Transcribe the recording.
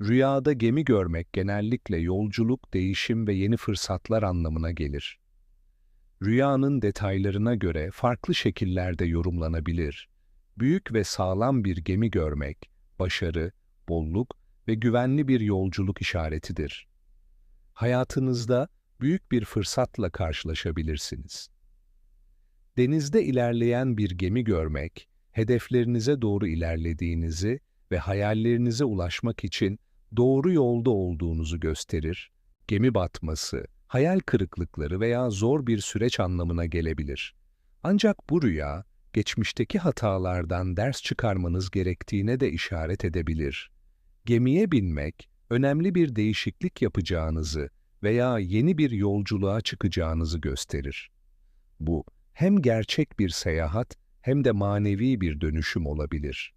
Rüyada gemi görmek genellikle yolculuk, değişim ve yeni fırsatlar anlamına gelir. Rüyanın detaylarına göre farklı şekillerde yorumlanabilir. Büyük ve sağlam bir gemi görmek, başarı, bolluk ve güvenli bir yolculuk işaretidir. Hayatınızda büyük bir fırsatla karşılaşabilirsiniz. Denizde ilerleyen bir gemi görmek, hedeflerinize doğru ilerlediğinizi ve hayallerinize ulaşmak için doğru yolda olduğunuzu gösterir. Gemi batması, hayal kırıklıkları veya zor bir süreç anlamına gelebilir. Ancak bu rüya, geçmişteki hatalardan ders çıkarmanız gerektiğine de işaret edebilir. Gemiye binmek, önemli bir değişiklik yapacağınızı veya yeni bir yolculuğa çıkacağınızı gösterir. Bu, hem gerçek bir seyahat hem de manevi bir dönüşüm olabilir.